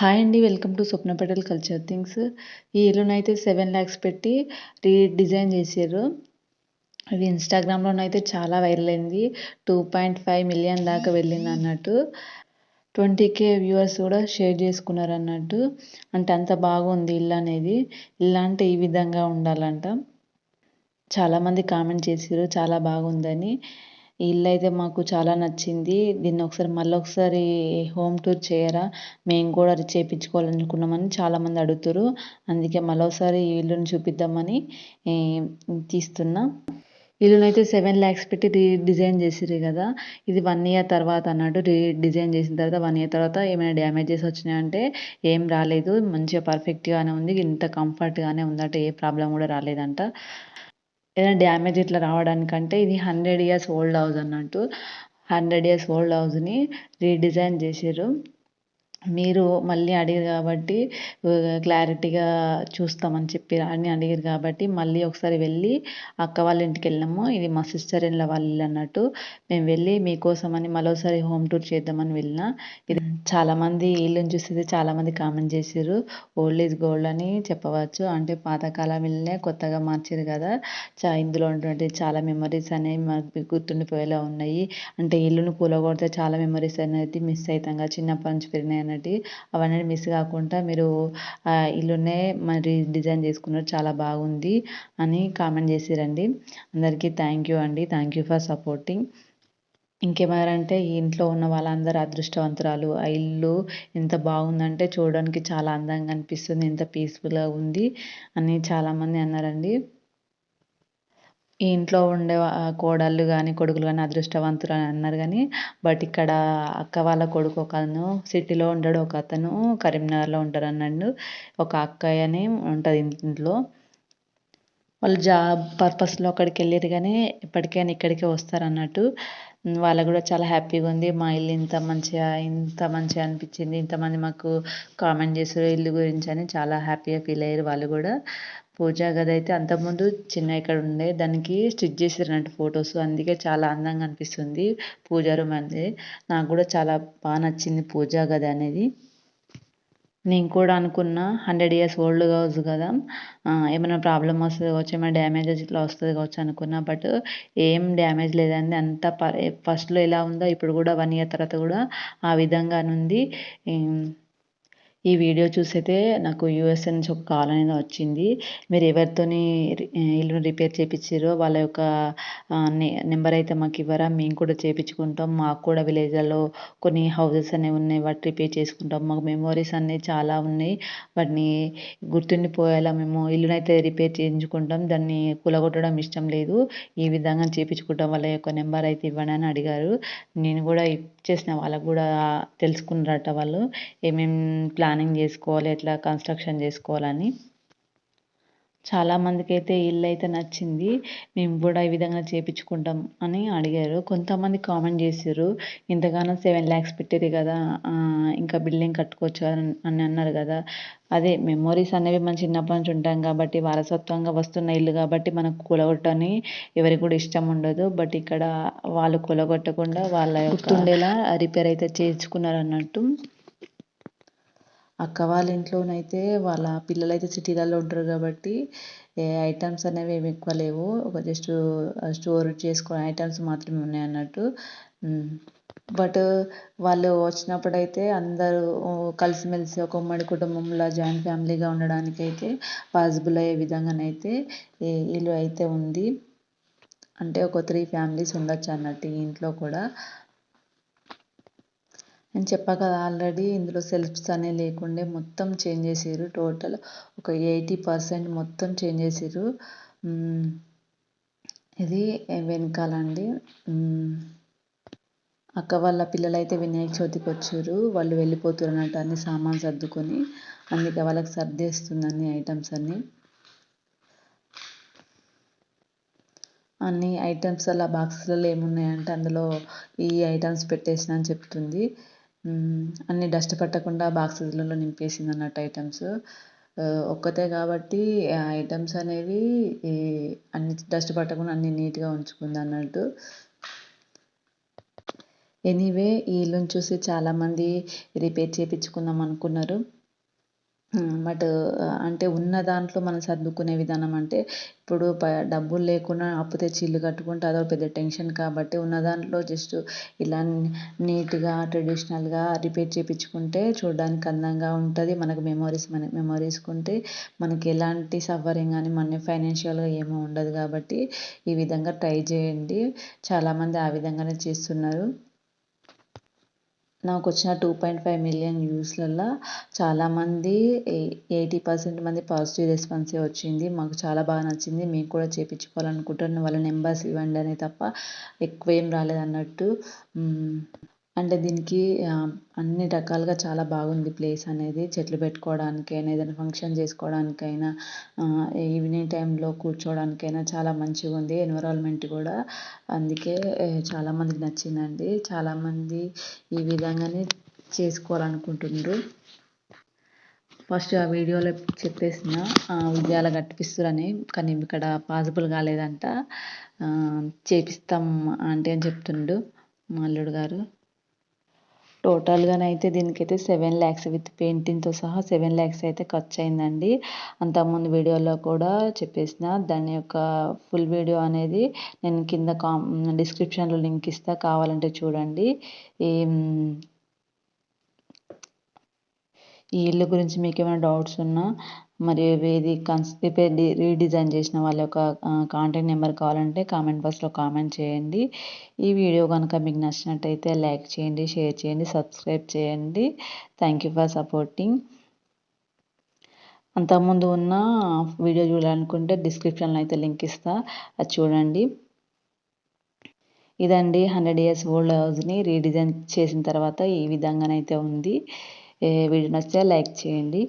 Hi అండి welcome to Swapna Patel culture things. ఈ ఇల్లునైతే సెవెన్ ల్యాక్స్ పెట్టి రీడిజైన్ చేశారు ఇది ఇన్స్టాగ్రామ్లోనైతే చాలా వైరల్ అయింది. టూ పాయింట్ ఫైవ్ మిలియన్ దాకా వెళ్ళింది అన్నట్టు. ట్వంటీ కే వ్యూవర్స్ కూడా షేర్ చేసుకున్నారు అన్నట్టు. అంటే అంత బాగుంది ఇల్లు అనేది. ఇల్లు అంటే ఈ విధంగా ఉండాలంట. చాలామంది కామెంట్ చేసారు చాలా బాగుందని. ఈ ఇల్లు అయితే మాకు చాలా నచ్చింది. దీన్ని ఒకసారి మళ్ళీ ఒకసారి హోమ్ టూర్ చేయరా? మేము కూడా చేయించుకోవాలనుకున్నామని చాలామంది అడుగుతారు అందుకే మళ్ళీ ఒకసారి ఈ ఇల్లుని చూపిద్దామని తీస్తున్నా. ఇల్లునైతే సెవెన్ ల్యాక్స్ పెట్టి రీ డిజైన్ చేసిర్రు కదా. ఇది వన్ ఇయర్ తర్వాత అన్నట్టు రీ డిజైన్ చేసిన తర్వాత వన్ ఇయర్ తర్వాత ఏమైనా డ్యామేజెస్ వచ్చినాయంటే ఏం రాలేదు. మంచిగా పర్ఫెక్ట్గానే ఉంది. ఇంత కంఫర్ట్గానే ఉందట. ఏ ప్రాబ్లం కూడా రాలేదంట. ఏదైనా డ్యామేజ్ ఇట్లా రావడానికంటే ఇది హండ్రెడ్ ఇయర్స్ ఓల్డ్ హౌస్ అన్నట్టు. హండ్రెడ్ ఇయర్స్ ఓల్డ్ హౌస్ని రీడిజైన్ చేసారు మీరు మళ్ళీ అడిగారు కాబట్టి క్లారిటీగా చూస్తామని చెప్పి అని అడిగారు కాబట్టి మళ్ళీ ఒకసారి వెళ్ళి అక్క వాళ్ళ ఇంటికి వెళ్ళినాము. ఇది మా సిస్టర్ ఇన్ వాళ్ళ ఇల్లు అన్నట్టు. మేము వెళ్ళి మీకోసమని మరోసారి హోమ్ టూర్ చేద్దామని వెళ్ళిన. ఇది చాలామంది ఇల్లుని చూస్తే చాలామంది కామెంట్ చేసారు ఓల్డ్ ఈజ్ గోల్డ్ అని చెప్పవచ్చు. అంటే పాతకాలం ఇల్లే కొత్తగా మార్చారు కదా. చా ఇందులో ఉన్నటువంటి చాలా మెమరీస్ అనేవి మనకు గుర్తుండిపోయేలా ఉన్నాయి. అంటే ఇల్లును కూలగొడితే చాలా మెమరీస్ అనేది మిస్ అవుతాం కదా. చిన్నప్పటి నుంచి పెరిగినాయి అన్నట్టు అవన్నీ మిస్ కాకుండా మీరు ఇల్లునే మరి డిజైన్ చేసుకున్నారు. చాలా బాగుంది అని కామెంట్ చేసిరండి. అందరికీ థ్యాంక్ యూ అండి. థ్యాంక్ యూ ఫర్ సపోర్టింగ్ ఇంకేమారంటే ఈ ఇంట్లో ఉన్న వాళ్ళందరూ అదృష్టవంతురాలు. ఆ ఇల్లు ఎంత బాగుందంటే చూడడానికి చాలా అందంగా అనిపిస్తుంది. ఎంత పీస్ఫుల్గా ఉంది అని చాలామంది అన్నారండి. ఈ ఇంట్లో ఉండే కోడళ్ళు కానీ కొడుకులు కానీ అదృష్టవంతులు అని అన్నారు కానీ బట్ ఇక్కడ అక్క వాళ్ళ కొడుకు ఒకతను సిటీలో ఉంటాడు ఒక అతను కరీంనగర్లో ఉంటారు అన్నాడు. ఒక అక్కయ్య అని ఉంటుంది ఇంట్లో. వాళ్ళు జాబ్ పర్పస్లో అక్కడికి వెళ్ళారు కానీ ఎప్పటికైనా ఇక్కడికే వస్తారు అన్నట్టు. వాళ్ళకు కూడా చాలా హ్యాపీగా ఉంది. మా ఇల్లు ఇంత మంచిగా ఇంత మంచిగా అనిపించింది. ఇంతమంది మాకు కామెంట్ చేసారు ఇల్లు గురించి అని చాలా హ్యాపీగా ఫీల్ అయ్యారు వాళ్ళు కూడా. పూజా గది అయితే అంతకుముందు చిన్న ఇక్కడ ఉండే దానికి స్టిచ్ చేసిరన్నట్టు ఫొటోస్. అందుకే చాలా అందంగా అనిపిస్తుంది పూజా రూమ్ అనేది. నాకు కూడా చాలా బాగా నచ్చింది పూజా గది అనేది. నేను కూడా అనుకున్న హండ్రెడ్ ఇయర్స్ ఓల్డ్ కావచ్చు కదా. ఏమైనా ప్రాబ్లం వస్తుంది కావచ్చు ఏమైనా డ్యామేజెస్ ఇట్లా వస్తుంది కావచ్చు అనుకున్నా. బట్ ఏం డ్యామేజ్ లేదండి. అంత ఫస్ట్లో ఎలా ఉందో ఇప్పుడు కూడా వన్ ఇయర్ తర్వాత కూడా ఆ విధంగా ఉంది ఈ వీడియో చూసైతే నాకు యూఎస్ఏ నుంచి ఒక కాల్ అనేది వచ్చింది. మీరు ఎవరితోని ఇల్లు రిపేర్ చేయించారో వాళ్ళ యొక్క నెంబర్ అయితే మాకు ఇవ్వరా మేము కూడా చేయించుకుంటాం మాకు కూడా విలేజ్లలో కొన్ని హౌజెస్ అనేవి ఉన్నాయి వాటి రిపేర్ చేసుకుంటాం. మాకు మెమోరీస్ అనేవి చాలా ఉన్నాయి. వాటిని గుర్తుండిపోయేలా మేము ఇల్లునైతే రిపేర్ చేయించుకుంటాం. దాన్ని కూలగొట్టడం ఇష్టం లేదు. ఈ విధంగా చేయించుకుంటాం వాళ్ళ యొక్క నెంబర్ అయితే ఇవ్వండి అని అడిగారు. నేను కూడా ఇచ్చేసిన వాళ్ళకు కూడా తెలుసుకున్నారట వాళ్ళు. ఏమేమి ప్లాన్ ప్లానింగ్ చేసుకోవాలి ఎట్లా కన్స్ట్రక్షన్ చేసుకోవాలని. చాలామందికి అయితే ఇల్లు అయితే నచ్చింది మేము కూడా ఈ విధంగా చేయించుకుంటాం అని అడిగారు. కొంతమంది కామెంట్ చేశారు ఇంతగానో సెవెన్ ల్యాక్స్ పెట్టేది కదా ఇంకా బిల్డింగ్ కట్టుకోవచ్చు అని అన్నారు కదా. అదే మెమోరీస్ అనేవి మన చిన్నప్పటి నుంచి ఉంటాం కాబట్టి వారసత్వంగా వస్తున్న ఇల్లు కాబట్టి మనకు కూలగొట్టని ఎవరికి కూడా ఇష్టం ఉండదు. బట్ ఇక్కడ వాళ్ళు కూలగొట్టకుండా వాళ్ళ గుర్తుండేలా రిపేర్ అయితే చేయించుకున్నారు అన్నట్టు. అక్క వాళ్ళ ఇంట్లోనైతే వాళ్ళ పిల్లలైతే సిటీలలో ఉంటారు కాబట్టి ఏ ఐటమ్స్ అనేవి ఏమి ఎక్కువ లేవు. ఒక జస్ట్ స్టోర్ చేసుకునే ఐటమ్స్ మాత్రమే ఉన్నాయి అన్నట్టు. బట్ వాళ్ళు వచ్చినప్పుడైతే అందరూ కలిసిమెలిసి ఒక ఉమ్మడి కుటుంబంలో జాయింట్ ఫ్యామిలీగా ఉండడానికి అయితే పాసిబుల్ అయ్యే విధంగానైతే ఇల్లు అయితే ఉంది. అంటే ఒక త్రీ ఫ్యామిలీస్ ఉండొచ్చు అన్నట్టు ఈ ఇంట్లో కూడా. నేను చెప్పా కదా ఆల్రెడీ ఇందులో సెల్ఫ్స్ అనేవి లేకుండే మొత్తం చేంజ్ చేసారు టోటల్ ఒక ఎయిటీ పర్సెంట్ మొత్తం చేంజ్ చేసారు ఇది వెనకాలండి. అక్క వాళ్ళ పిల్లలైతే వినాయక చవితికి వచ్చారు వాళ్ళు వెళ్ళిపోతారు అన్నట్టు అన్ని సామాన్ సర్దుకొని అందుకే వాళ్ళకి సర్దేస్తుంది అన్ని ఐటమ్స్ అన్నీ. అన్ని ఐటమ్స్ అలా బాక్స్లలో ఏమున్నాయంటే అందులో ఈ ఐటమ్స్ పెట్టేసిన అని చెప్తుంది. అన్ని డస్ట్ పట్టకుండా బాక్సెస్లలో నింపేసింది అన్నట్టు ఐటమ్స్ ఒక్కతే కాబట్టి ఆ ఐటమ్స్ అనేవి అన్ని డస్ట్ పట్టకుండా అన్ని నీట్గా ఉంచుకుంది అన్నట్టు ఎనీవే ఈ ఇల్లుని చూసి చాలామంది రిపేర్ చేయించుకుందాం అనుకున్నారు. బట్ అంటే ఉన్న దాంట్లో మనం సర్దుకునే విధానం అంటే ఇప్పుడు ప డబ్బులు లేకుండా అప్పు తెచ్చి ఇల్లు కట్టుకుంటే అదో పెద్ద టెన్షన్ కాబట్టి ఉన్న దాంట్లో జస్ట్ ఇలా నీట్గా ట్రెడిషనల్గా రిపేర్ చేయించుకుంటే చూడడానికి అందంగా ఉంటుంది. మనకు మెమోరీస్ మన మెమోరీస్ ఉంటే మనకి ఎలాంటి సఫరింగ్ కానీ మన ఫైనాన్షియల్గా ఏమీ ఉండదు కాబట్టి ఈ విధంగా ట్రై చేయండి. చాలామంది ఆ విధంగానే చేస్తున్నారు. నాకు వచ్చిన టూ పాయింట్ ఫైవ్ మిలియన్ వ్యూస్లలో చాలామంది ఎయిటీ పర్సెంట్ మంది పాజిటివ్ రెస్పాన్సే వచ్చింది. మాకు చాలా బాగా నచ్చింది. మేము కూడా చేయించుకోవాలనుకుంటున్నాను వాళ్ళ నెంబర్స్ ఇవ్వండి అని తప్ప ఎక్కువ ఏం రాలేదన్నట్టు అంటే దీనికి అన్ని రకాలుగా చాలా బాగుంది ప్లేస్ అనేది. చెట్లు పెట్టుకోవడానికైనా ఏదైనా ఫంక్షన్ చేసుకోవడానికైనా ఈవినింగ్ టైంలో కూర్చోవడానికైనా చాలా మంచిగా ఉంది. ఎన్విరాన్మెంట్ కూడా అందుకే చాలామందికి నచ్చిందండి. చాలామంది ఈ విధంగానే చేసుకోవాలనుకుంటున్నారు. ఫస్ట్ ఆ వీడియోలో చెప్పేసిన ఉద్యాల కట్టిపిస్తారని కానీ ఇక్కడ పాసిబుల్ కాలేదంట. చేపిస్తాం అంటే అని చెప్తుండు మా అల్లుడు గారు. టోటల్గానైతే దీనికైతే సెవెన్ ల్యాక్స్ విత్ పెయింటింగ్తో సహా సెవెన్ ల్యాక్స్ అయితే ఖర్చు అయిందండి అంతకుముందు వీడియోలో కూడా చెప్పేసిన దాని యొక్క ఫుల్ వీడియో అనేది నేను కింద కా డిస్క్రిప్షన్లో లింక్ ఇస్తా కావాలంటే చూడండి. ఈ ఈ ఇల్లు గురించి మీకు ఏమైనా డౌట్స్ ఉన్నా మరియు ఇది కన్స్ రీడిజైన్ చేసిన వాళ్ళ యొక్క కాంటాక్ట్ నెంబర్ కావాలంటే కామెంట్ బాక్స్లో కామెంట్ చేయండి. ఈ వీడియో కనుక మీకు నచ్చినట్టయితే లైక్ చేయండి షేర్ చేయండి సబ్స్క్రైబ్ చేయండి. థ్యాంక్ యూ ఫర్ సపోర్టింగ్ అంతకుముందు ఉన్న వీడియో చూడాలనుకుంటే డిస్క్రిప్షన్లో అయితే లింక్ ఇస్తా అది చూడండి. ఇదండి హండ్రెడ్ ఇయర్స్ ఓల్డ్ హౌస్ని రీడిజైన్ చేసిన తర్వాత ఈ విధంగానైతే ఉంది. వీడియో నచ్చితే లైక్ చేయండి.